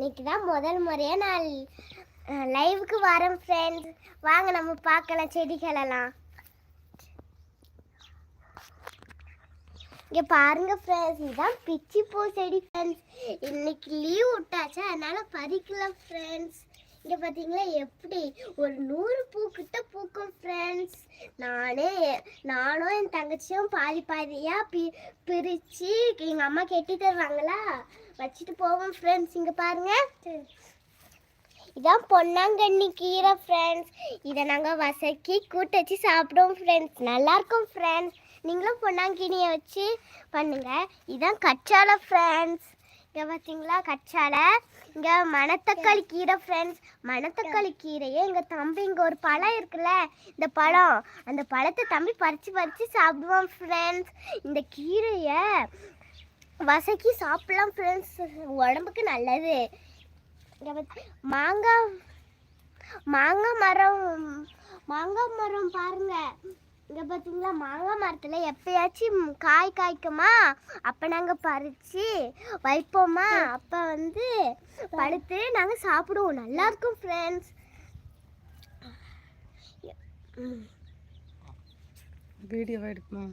இன்னைக்கு தான் முதல் முறையாக நான் லைவுக்கு வரேன் ஃப்ரெண்ட்ஸ் வாங்க நம்ம பார்க்கலாம் செடிகளெல்லாம் இங்கே பாருங்க ஃப்ரெண்ட்ஸ் இதுதான் பிச்சி பூ செடி ஃப்ரெண்ட்ஸ் இன்னைக்கு லீவ் விட்டாச்சா அதனால பறிக்கலாம் ஃப்ரெண்ட்ஸ் இங்கே பார்த்தீங்களா எப்படி? ஒரு நூறு பூ கிட்ட நானே நானும் என் தங்கச்சியும் பாதி பாதியாக பி பிரித்து எங்கள் அம்மா கெட்டி தருவாங்களா? வச்சுட்டு போவோம் ஃப்ரெண்ட்ஸ் இங்கே பாருங்கள் இதான் பொன்னாங்கண்ணி கீரை ஃப்ரெண்ட்ஸ் இதை நாங்கள் வசக்கி கூட்டு வச்சு சாப்பிடுவோம் ஃப்ரெண்ட்ஸ் நல்லாயிருக்கும் ஃப்ரெண்ட்ஸ் நீங்களும் பொன்னாங்கண்ணியை வச்சு பண்ணுங்கள் இதான் கச்சால ஃப்ரெண்ட்ஸ் இங்கே பார்த்தீங்களா கச்சாலை இங்கே மணத்தக்காளி கீரை ஃப்ரெண்ட்ஸ் மணத்தக்காளி கீரையே எங்கள் தம்பி இங்கே ஒரு பழம் இருக்குல்ல இந்த பழம். அந்த பழத்தை தம்பி பறித்து பறித்து சாப்பிடுவோம் ஃப்ரெண்ட்ஸ் இந்த கீரையை வசக்கி சாப்பிடலாம் ஃப்ரெண்ட்ஸ் உடம்புக்கு நல்லது. மாங்காய் மாங்காய் மரம் மாங்காய் மரம் பாருங்கள் இங்கே பார்த்தீங்களா மாங்காய் மரத்தில் எப்பயாச்சும் காய் காய்க்குமா? அப்போ நாங்கள் பறித்து வைப்போமா? அப்போ வந்து பழுத்து நாங்கள் சாப்பிடுவோம். நல்லாயிருக்கும் ஃப்ரெண்ட்ஸ் வீடியோவை எடுக்கணும்.